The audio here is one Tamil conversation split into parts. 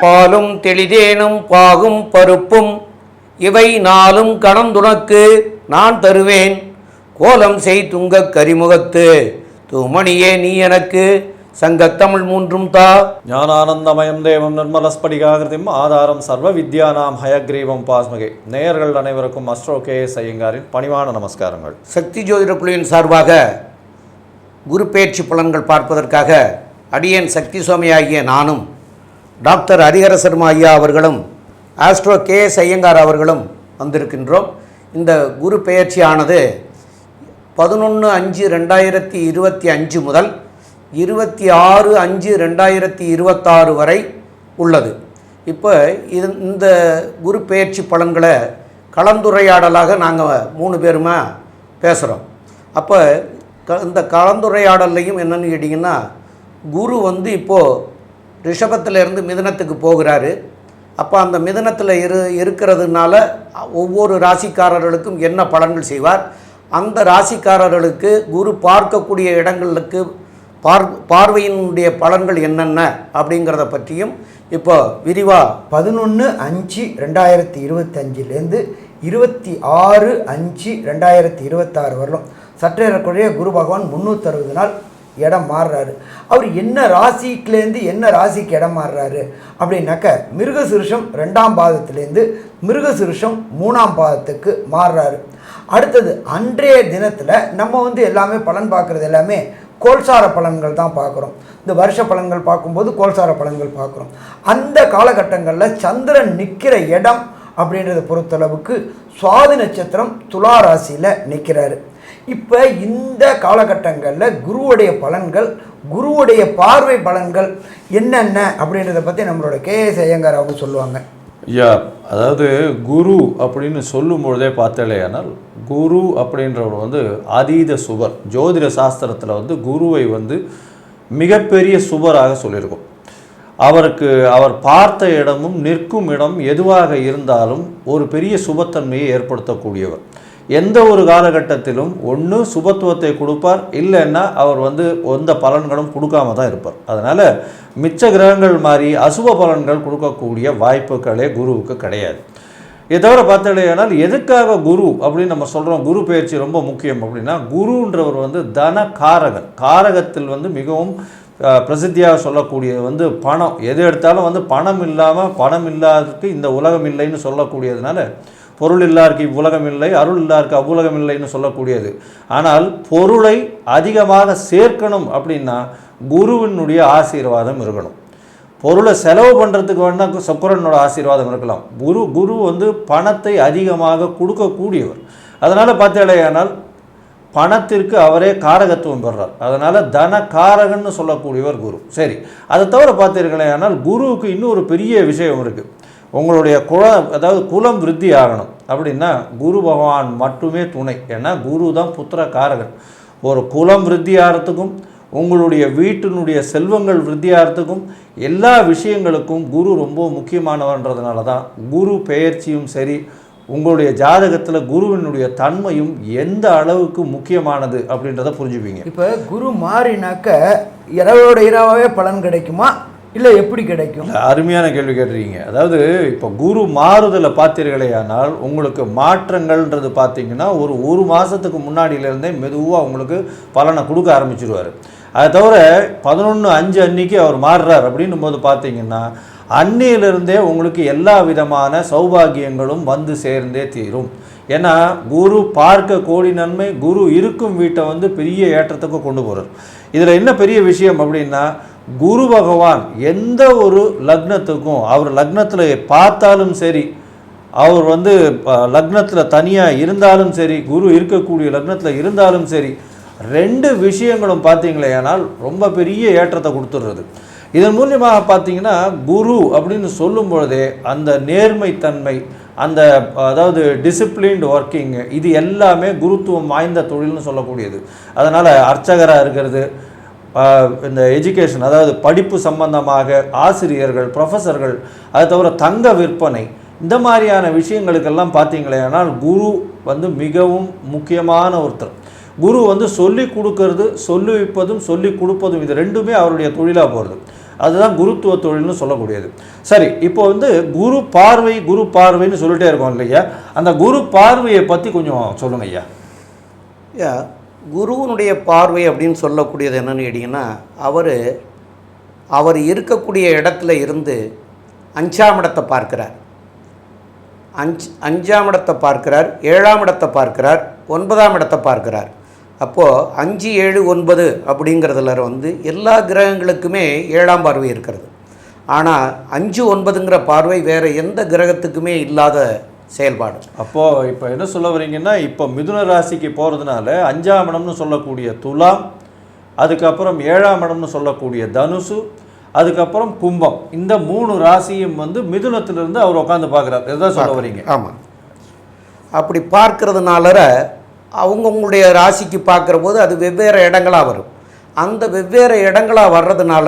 பாலும் தெளிதேனும் பாகும் பருப்பும். இவை நாளும் கணந்துனக்கு நான் தருவேன். கோலம் செய் துங்கக் கரிமுகத்து. தூமணியே நீ எனக்கு. சங்கத்தமிழ் மூன்றும் தா. ஞானானந்தமயம் தேவம் நிர்மலஸ்படிகாகிருதிம். ஆதாரம் சர்வ வித்யானாம் ஹயக்ரீவம் பாஸ்மகே. நேயர்கள் அனைவருக்கும் அஸ்ட்ரோ கே எஸ் ஐயங்காரின் பணிவான நமஸ்காரங்கள். சக்தி ஜோதிட குழுவின் சார்பாக குரு பேச்சு பலன்கள் பார்ப்பதற்காக அடியேன் சக்தி சுவாமி ஆகிய நானும் டாக்டர் ஹரிஹர சர்மா ஐயா அவர்களும் ஆஸ்ட்ரோ கே எஸ் ஐயங்கார் அவர்களும் வந்திருக்கின்றோம். இந்த குரு பெயர்ச்சியானது பதினொன்று அஞ்சு ரெண்டாயிரத்தி இருபத்தி அஞ்சு முதல் இருபத்தி ஆறு அஞ்சு ரெண்டாயிரத்தி இருபத்தாறு வரை உள்ளது. இப்போ இது இந்த குரு பெயர்ச்சி பலன்களை கலந்துரையாடலாக நாங்கள் மூணு பேருமா பேசுகிறோம் அப்போ க இந்த கலந்துரையாடல்லையும் என்னென்னு கேட்டிங்கன்னா குரு வந்து இப்போது ரிஷபத்திலிருந்து மிதனத்துக்கு போகிறாரு. அப்போ அந்த மிதனத்தில் இரு இருக்கிறதுனால ஒவ்வொரு ராசிக்காரர்களுக்கும் என்ன பலன்கள் செய்வார்? அந்த ராசிக்காரர்களுக்கு குரு பார்க்கக்கூடிய இடங்களுக்கு பார் பார்வையினுடைய பலன்கள் என்னென்ன அப்படிங்கிறத பற்றியும் இப்போ விரிவாக பதினொன்று அஞ்சு ரெண்டாயிரத்தி இருபத்தஞ்சிலேருந்து இருபத்தி ஆறு அஞ்சு ரெண்டாயிரத்தி இருபத்தாறு வரலும் சற்றேறக்குறைய குரு பகவான் முந்நூற்றறுபது நாள் இடம் மாறுறாரு. அவர் என்ன ராசிக்குலேருந்து என்ன ராசிக்கு இடம் மாறுறாரு? அப்படின்னாக்க மிருகசுருஷம் ரெண்டாம் பாதத்துலேருந்து மிருகசுருஷம் மூணாம் பாதத்துக்கு மாறுறாரு. அடுத்தது அன்றைய தினத்தில் நம்ம வந்து எல்லாமே பலன் பார்க்குறது எல்லாமே கோல்சார பலன்கள் தான் பார்க்குறோம். இந்த வருஷ பலன்கள் பார்க்கும்போது கோல்சார பலன்கள் பார்க்குறோம். அந்த காலகட்டங்களில் சந்திரன் நிற்கிற இடம் அப்படின்றத பொறுத்தளவுக்கு சுவாதி நட்சத்திரம் துலா ராசியில் நிற்கிறாரு இப்போ இந்த காலகட்டங்களில் குருவுடைய பலன்கள் குருவுடைய பார்வை பலன்கள் என்னென்ன அப்படின்றத பற்றி நம்மளோட கேஎஸ் ஐயங்கார் அவங்க சொல்லுவாங்க. ஐயா அதாவது குரு அப்படின்னு சொல்லும் பொழுதே பார்த்தலையானால் குரு அப்படின்றவர் வந்து அதீத சுவர் ஜோதிட சாஸ்திரத்தில் வந்து குருவை வந்து மிகப்பெரிய சுவராக சொல்லியிருக்கோம். அவருக்கு அவர் பார்த்த இடமும் நிற்கும் இடம் எதுவாக இருந்தாலும் ஒரு பெரிய சுபத்தன்மையை ஏற்படுத்தக்கூடியவர். எந்த ஒரு காலகட்டத்திலும் ஒன்று சுபத்துவத்தை கொடுப்பார் இல்லைன்னா அவர் வந்து எந்த பலன்களும் கொடுக்காம தான் இருப்பார். அதனால் மிச்ச கிரகங்கள் மாதிரி அசுப பலன்கள் கொடுக்கக்கூடிய வாய்ப்புகளே குருவுக்கு கிடையாது. இதை தவிர பார்த்தீங்கன்னா எதுக்காக குரு அப்படின்னு நம்ம சொல்கிறோம் குரு பயிற்சி ரொம்ப முக்கியம் அப்படின்னா குருன்றவர் வந்து தன காரகன் காரகத்தில் வந்து மிகவும் பிரசித்தியாக சொல்லக்கூடியது வந்து பணம். எது எடுத்தாலும் வந்து பணம் இல்லாமல் பணம் இல்லாததுக்கு இந்த உலகம் இல்லைன்னு சொல்லக்கூடியதுனால பொருள் இல்லாருக்கு இவ்வுலகம் இல்லை அருள் இல்லாருக்கு அவ்வுலகம் இல்லைன்னு சொல்லக்கூடியது. ஆனால் பொருளை அதிகமாக சேர்க்கணும் அப்படின்னா குருவினுடைய ஆசீர்வாதம் இருக்கணும். பொருளை செலவு பண்ணுறதுக்கு வேணால் சுக்கரனோட ஆசீர்வாதம் இருக்கலாம். குரு குரு வந்து பணத்தை அதிகமாக கொடுக்கக்கூடியவர். அதனால் பார்த்தாலேயானால் பணத்திற்கு அவரே காரகத்துவம் பெறார். அதனால் தன காரகன்னு சொல்லக்கூடியவர் குரு. சரி அதை தவிர பார்த்தீர்களேனால் குருவுக்கு இன்னொரு பெரிய விஷயம் இருக்குது உங்களுடைய குல அதாவது குலம் விருத்தி ஆகணும் அப்படின்னா குரு பகவான் மட்டுமே துணை. ஏன்னா குரு தான் புத்திர காரகன் ஒரு குலம் விருத்தி ஆகிறதுக்கும் உங்களுடைய வீட்டினுடைய செல்வங்கள் விருத்தியாகிறதுக்கும் எல்லா விஷயங்களுக்கும் குரு ரொம்ப முக்கியமானவன்றதுனால தான் குரு பெயர்ச்சியும் சரி உங்களுடைய ஜாதகத்தில் குருவினுடைய தன்மையும் எந்த அளவுக்கு முக்கியமானது அப்படின்றத புரிஞ்சுப்பீங்க. இப்போ குரு மாறினாக்க இரவோட இரவாகவே பலன் கிடைக்குமா? இல்லை எப்படி கிடைக்கும்? அருமையான கேள்வி கேட்டிருக்கீங்க. அதாவது இப்போ குரு மாறுதலை பார்த்தீர்களே ஆனால் உங்களுக்கு மாற்றங்கள்ன்றது பார்த்தீங்கன்னா ஒரு ஒரு மாதத்துக்கு முன்னாடியிலேருந்தே மெதுவாக உங்களுக்கு பலனை கொடுக்க ஆரம்பிச்சிருவார். அதை தவிர பதினொன்று அஞ்சு அன்னைக்கு அவர் மாறுறார் அப்படின்னும் போது பார்த்தீங்கன்னா அன்னியிலிருந்தே உங்களுக்கு எல்லா விதமான சௌபாகியங்களும் வந்து சேர்ந்தே தீரும். ஏன்னா குரு பார்க்க கோடி நன்மை குரு இருக்கும் வீட்டை வந்து பெரிய ஏற்றத்துக்கு கொண்டு போகிறார் இதில் என்ன பெரிய விஷயம் அப்படின்னா குரு பகவான் எந்த ஒரு லக்னத்துக்கும் அவர் லக்னத்தில் பார்த்தாலும் சரி அவர் வந்து லக்னத்தில் தனியாக இருந்தாலும் சரி குரு இருக்கக்கூடிய லக்னத்தில் இருந்தாலும் சரி ரெண்டு விஷயங்களும் பார்த்தீங்களே ஆனால் ரொம்ப பெரிய ஏற்றத்தை கொடுத்துடுறது. இதன் மூலியமாக பார்த்தீங்கன்னா குரு அப்படின்னு சொல்லும் பொழுதே அந்த நேர்மைத்தன்மை அந்த அதாவது டிசிப்ளின்டு ஒர்க்கிங் இது எல்லாமே குருத்துவம் வாய்ந்த தொழில்னு சொல்லக்கூடியது. அதனால் அர்ச்சகராக இருக்கிறது இந்த எஜுகேஷன் அதாவது படிப்பு சம்பந்தமாக ஆசிரியர்கள் ப்ரொஃபஸர்கள் அது தவிர தங்க விற்பனை இந்த மாதிரியான விஷயங்களுக்கெல்லாம் பார்த்தீங்களே ஆனால் குரு வந்து மிகவும் முக்கியமான ஒருத்தர். குரு வந்து சொல்லி கொடுக்கறது சொல்லி வைப்பதும் சொல்லி கொடுப்பதும் இது ரெண்டுமே அவருடைய தொழிலாக போகிறது அதுதான் குருத்துவ தொழில்னு சொல்லக்கூடியது. சரி இப்போ வந்து குரு பார்வை குரு பார்வைன்னு சொல்லிட்டே இருக்கோம் இல்லையா? அந்த குரு பார்வையை பற்றி கொஞ்சம் சொல்லுங்க ஐயா. ஐயா குருவனுடைய பார்வை அப்படின்னு சொல்லக்கூடியது என்னென்னு கேட்டிங்கன்னா அவர் அவர் இருக்கக்கூடிய இடத்துல இருந்து அஞ்சாம் இடத்தை பார்க்கிறார். அஞ்ச் அஞ்சாம் இடத்தை பார்க்கிறார் ஏழாம் இடத்தை பார்க்கிறார் ஒன்பதாம் இடத்தை பார்க்கிறார். அப்போது அஞ்சு ஏழு ஒன்பது அப்படிங்கிறதுல வந்து எல்லா கிரகங்களுக்குமே ஏழாம் பார்வை இருக்கிறது. ஆனால் அஞ்சு ஒன்பதுங்கிற பார்வை வேறு எந்த கிரகத்துக்குமே இல்லாத செயல்பாடு. அப்போது இப்போ என்ன சொல்ல வரீங்கன்னா இப்போ மிதுன ராசிக்கு போகிறதுனால அஞ்சாம் இடம்னு சொல்லக்கூடிய துலாம் அதுக்கப்புறம் ஏழாம் இடம்னு சொல்லக்கூடிய தனுசு அதுக்கப்புறம் கும்பம். இந்த மூணு ராசியும் வந்து மிதுனத்திலிருந்து அவர் உட்காந்து பார்க்குறாரு இதுதான் சொல்ல வரீங்க ஆமாம் அப்படி பார்க்கறதுனால அவங்கவுங்களுடைய ராசிக்கு பார்க்குற போது அது வெவ்வேறு இடங்களாக வரும். அந்த வெவ்வேறு இடங்களாக வர்றதுனால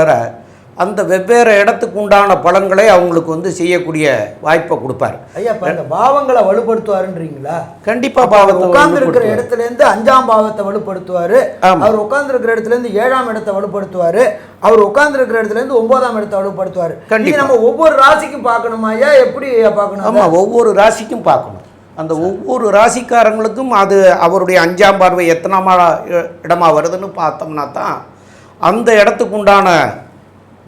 அந்த வெவ்வேறு இடத்துக்கு உண்டான பலன்களை அவங்களுக்கு வந்து செய்யக்கூடிய வாய்ப்பை கொடுப்பார் ஐயா இந்த பாவங்களை வலுப்படுத்துவாருன்றீங்களா கண்டிப்பாக பாவத்தை உட்கார்ந்து இருக்கிற. இடத்துல இருந்து அஞ்சாம் பாவத்தை வலுப்படுத்துவாரு ஆமா. அவர் உட்கார்ந்து இருக்கிற இடத்துல இருந்து ஏழாம் இடத்தை வலுப்படுத்துவாரு அவர் உட்கார்ந்து இருக்கிற இடத்துல இருந்து ஒன்பதாம் இடத்தை வலுப்படுத்துவாரு கண்டிப்பா. நம்ம ஒவ்வொரு ராசிக்கும் பார்க்கணுமா ஐயா எப்படி பார்க்கணும்? ஆமாம் ஒவ்வொரு ராசிக்கும் பார்க்கணும் அந்த ஒவ்வொரு ராசிக்காரங்களுக்கும் அது அவருடைய அஞ்சாம் பார்வை எத்தனாமா இடமா வருதுன்னு பார்த்தோம்னா தான் அந்த இடத்துக்கு உண்டான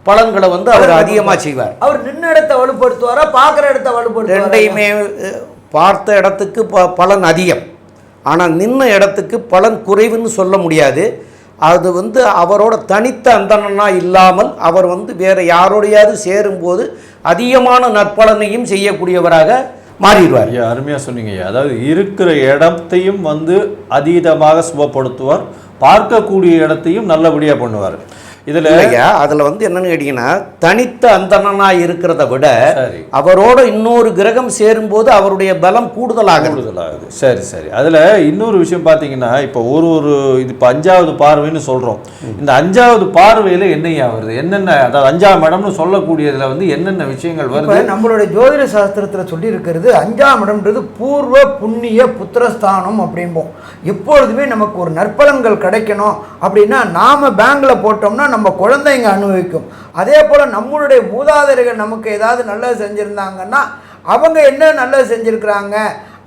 பலன்களை வந்து அவர் அதிகமாக செய்வார். அவர் நின்ன இடத்தை வலுப்படுத்துவாரா பார்க்குற இடத்தை வலுப்படுத்துவாரா ரெண்டையுமே பார்த்த இடத்துக்கு ப பலன் அதிகம். ஆனால் நின்ன இடத்துக்கு பலன் குறைவுன்னு சொல்ல முடியாது. அது வந்து அவரோட தனித்த அந்தணனா இல்லாமல் அவர் வந்து வேறு யாரோடையாவது சேரும்போது அதிகமான நற்பலனையும் செய்யக்கூடியவராக மாறிடுவார். ஐயா அருமையாக சொன்னீங்க அதாவது இருக்கிற இடத்தையும் வந்து அதீதமாக சுபப்படுத்துவார். பார்க்கக்கூடிய இடத்தையும் நல்லபடியாக பண்ணுவார். இதில் இல்லையா அதில் வந்து என்னன்னு கேட்டிங்கன்னா தனித்த அந்தணனாக இருக்கிறத விட அவரோட இன்னொரு கிரகம் சேரும்போது அவருடைய பலம் கூடுதலாக கூடுதலாகுது. சரி சரி. அதில் இன்னொரு விஷயம் பார்த்தீங்கன்னா இப்போ ஒரு ஒரு இது இப்போ அஞ்சாவது பார்வைன்னு சொல்கிறோம் இந்த அஞ்சாவது பார்வையில் என்னையா வருது? என்னென்ன அதாவது அஞ்சாம் இடம்னு சொல்லக்கூடியதில் வந்து என்னென்ன விஷயங்கள் வருது? நம்மளுடைய ஜோதிட சாஸ்திரத்துல சொல்லி இருக்கிறது அஞ்சாம் இடம்ன்றது பூர்வ புண்ணிய புத்திரஸ்தானம் அப்படிம்போம். எப்பொழுதுமே நமக்கு ஒரு நற்பலன்கள் கிடைக்கணும் அப்படின்னா நாம பேங்க்ல போட்டோம்னா நம்ம குழந்தைங்க அனுபவிக்கும். அதே போல் நம்மளுடைய மூதாதையர்கள் நமக்கு ஏதாவது நல்லது செஞ்சுருந்தாங்கன்னா அவங்க என்ன நல்லது செஞ்சுருக்கிறாங்க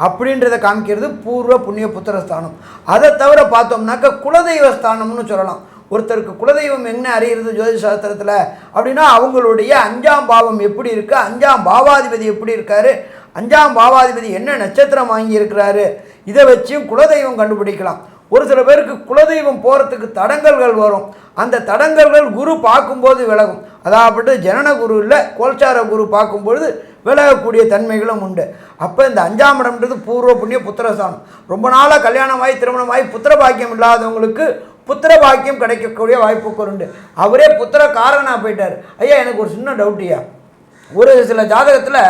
அப்படின்றத காமிக்கிறது பூர்வ புண்ணிய புத்திரஸ்தானம். அதை தவிர பார்த்தோம்னாக்க குலதெய்வ ஸ்தானம்னு சொல்லலாம். ஒருத்தருக்கு குலதெய்வம் என்ன அறிகிறது ஜோதிஷாஸ்திரத்தில் அப்படின்னா அவங்களுடைய அஞ்சாம் பாவம் எப்படி இருக்குது அஞ்சாம் பாவாதிபதி எப்படி இருக்காரு அஞ்சாம் பாவாதிபதி என்ன நட்சத்திரம் வாங்கியிருக்கிறாரு இதை வச்சும் குலதெய்வம் கண்டுபிடிக்கலாம். ஒரு சில பேருக்கு குலதெய்வம் போகிறதுக்கு தடங்கல்கள் வரும். அந்த தடங்கல்கள் குரு பார்க்கும்போது விலகும். அதாவது ஜனன குரு இல்லை கோல்சார குரு பார்க்கும்பொழுது விலகக்கூடிய தன்மைகளும் உண்டு. அப்போ இந்த அஞ்சாம் இடம்ன்றது பூர்வ புண்ணிய புத்திரஸ்தானம் ரொம்ப நாளாக கல்யாணமாகி திருமணமாகி புத்திர பாக்கியம் இல்லாதவங்களுக்கு புத்திர பாக்கியம் கிடைக்கக்கூடிய வாய்ப்புகள் உண்டு அவரே புத்திர காரனாக போயிட்டார். ஐயா எனக்கு ஒரு சின்ன டவுட்டியா ஒரு சில ஜாதகத்தில்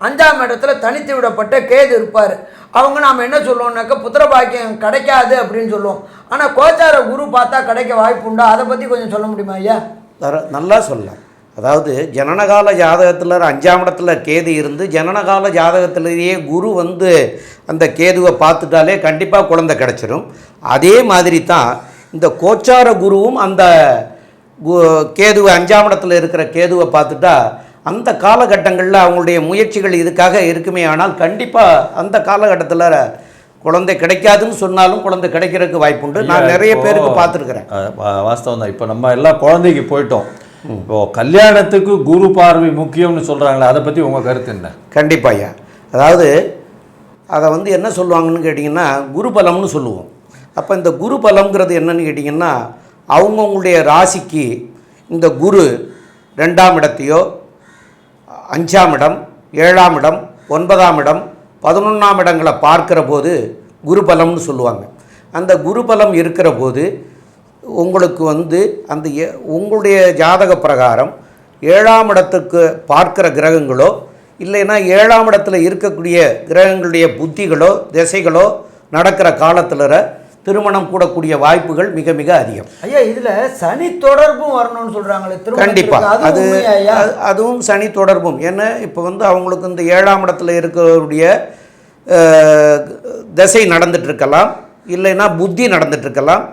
அஞ்சாம் இடத்துல தனித்து விடப்பட்ட கேது இருப்பார். அவங்க நாம் என்ன சொல்லுவோம்னாக்கா புத்திர பாக்கியம் கிடைக்காது அப்படின்னு சொல்லுவோம். ஆனால் கோச்சார குரு பார்த்தா கிடைக்க வாய்ப்பு உண்டா? அதை பற்றி கொஞ்சம் சொல்ல முடியுமா ஐயா? தர- நல்லா சொல்லலாம். அதாவது ஜனனகால ஜாதகத்தில் அஞ்சாம் இடத்துல கேது இருந்து ஜனனகால ஜாதகத்திலேயே குரு வந்து அந்த கேதுவை பார்த்துட்டாலே கண்டிப்பாக குழந்தை கிடச்சிரும். அதே மாதிரி தான் இந்த கோச்சார குருவும் அந்த கு- கேதுவை அஞ்சாம் இடத்துல இருக்கிற கேதுவை பார்த்துட்டா அந்த காலகட்டங்களில் அவங்களுடைய முயற்சிகள் இதுக்காக இருக்குமே ஆனால் கண்டிப்பாக அந்த காலகட்டத்தில் குழந்தை கிடைக்காதுன்னு சொன்னாலும் குழந்தை கிடைக்கிறதுக்கு வாய்ப்புண்டு. நான் நிறைய பேருக்கு பார்த்துருக்குறேன். வாஸ்தவம் தான். இப்போ நம்ம எல்லாம் குழந்தைக்கு போயிட்டோம். இப்போ கல்யாணத்துக்கு குரு பார்வை முக்கியம்னு சொல்றாங்களே அதை பத்தி உங்க கருத்து என்ன? கண்டிப்பாக ஐயா. அதாவது அதை வந்து என்ன சொல்லுவாங்கன்னு கேட்டிங்கன்னா குருபலம்னு சொல்லுவோம். அப்போ இந்த குருபலம்ங்கிறது என்னன்னு கேட்டிங்கன்னா அவங்கவுங்களுடைய ராசிக்கு இந்த குரு ரெண்டாம் இடத்தையோ அஞ்சாம் இடம் ஏழாம் இடம் ஒன்பதாம் இடம் பதினொன்றாம் இடங்களை பார்க்கிற போது குருபலம்னு சொல்லுவாங்க. அந்த குருபலம் இருக்கிற போது உங்களுக்கு வந்து அந்த ஏ- உங்களுடைய ஜாதக பிரகாரம் ஏழாம் இடத்துக்கு பார்க்கிற கிரகங்களோ இல்லைன்னா ஏழாம் இடத்துல இருக்கக்கூடிய கிரகங்களுடைய புத்திகளோ திசைகளோ நடக்கிற காலத்தில் திருமணம் கூடக்கூடிய வாய்ப்புகள் மிக மிக அதிகம். ஐயா இதுல சனி தொடர்பும் வரணும்னு சொல்றாங்களே கண்டிப்பா. திருமணத்திற்கு. அது அதுவும் சனி தொடர்பும். ஏன்னா இப்போ வந்து அவங்களுக்கு இந்த ஏழாம் இடத்துல இருக்கக்கூடிய திசை நடந்துட்டு இருக்கலாம் இல்லைன்னா புத்தி நடந்துட்டு இருக்கலாம்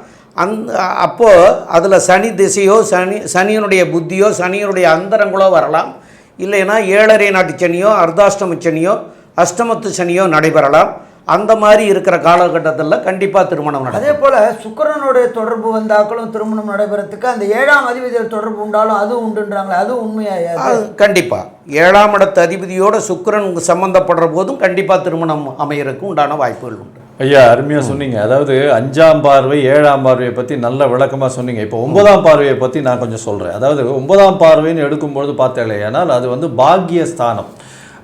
அந்த அப்போது அதில் சனி திசையோ சனி சனியினுடைய புத்தியோ சனியினுடைய அந்தரங்களோ வரலாம். இல்லைன்னா ஏழரை நாட்டு சனியோ அர்த்தாஷ்டம சனியோ அஷ்டமத்து சனியோ நடைபெறலாம். அந்த மாதிரி இருக்கிற காலகட்டத்தில் கண்டிப்பாக திருமணம் நடக்கும். அதே போல சுக்கிரனுடைய தொடர்பு வந்தாக்களும் திருமணம் நடைபெறத்துக்கு அந்த ஏழாம் அதிபதியோட தொடர்பு உண்டாலும் அதுவும் உண்டுன்றாங்களே அதுவும் உண்மையா அது கண்டிப்பாக ஏழாம் இடத்து அதிபதியோட சுக்கிரன் சம்பந்தப்படுற போதும் கண்டிப்பாக திருமணம் அமையறதுக்கு உண்டான வாய்ப்புகள் உண்டு. ஐயா அருமையாக சொன்னீங்க. அதாவது அஞ்சாம் பார்வை ஏழாம் பார்வையை பற்றி நல்ல விளக்கமாக சொன்னீங்க. இப்போ ஒன்பதாம் பார்வையை பற்றி நான் கொஞ்சம் சொல்கிறேன் அதாவது ஒன்பதாம் பார்வைன்னு எடுக்கும்பொழுது பார்த்தேன் அது வந்து பாக்கிய ஸ்தானம்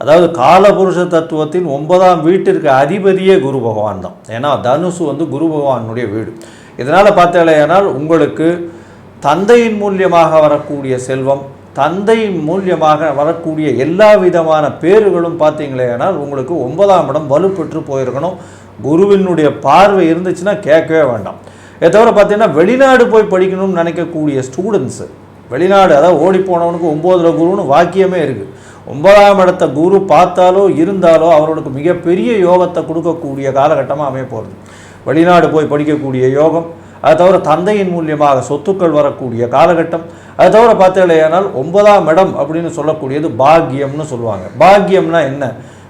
அதாவது காலபுருஷ தத்துவத்தின் ஒன்பதாம் வீட்டிற்கு அதிபதியே குரு பகவான் தான். ஏன்னா தனுசு வந்து குரு பகவானுடைய வீடு. இதனால் பார்த்தாலேயானால் உங்களுக்கு தந்தையின் மூலியமாக வரக்கூடிய செல்வம் தந்தை மூலியமாக வரக்கூடிய எல்லா விதமான பேறுகளும் பார்த்தீங்களேனால் உங்களுக்கு ஒன்பதாம் இடம் வலுப்பெற்று போயிருக்கணும். குருவினுடைய பார்வை இருந்துச்சுன்னா கேட்கவே வேண்டாம். இதை தவிர பார்த்தீங்கன்னா வெளிநாடு போய் படிக்கணும்னு நினைக்கக்கூடிய ஸ்டூடெண்ட்ஸு வெளிநாடு அதாவது ஓடி போனவனுக்கு ஒம்போதில் குருன்னு வாக்கியமே இருக்குது ஒன்பதாம் இடத்த குரு பார்த்தாலோ இருந்தாலோ அவர்களுக்கு மிகப்பெரிய யோகத்தை கொடுக்கக்கூடிய காலகட்டமாக அமைய போகிறது வெளிநாடு போய் படிக்கக்கூடிய யோகம் அது தவிர தந்தையின் மூலியமாக சொத்துக்கள் வரக்கூடிய காலகட்டம் அது தவிர பார்த்தீங்களேனால் ஒன்பதாம் இடம் அப்படின்னு சொல்லக்கூடியது பாக்கியம்னு சொல்லுவாங்க. பாக்கியம்னா என்ன?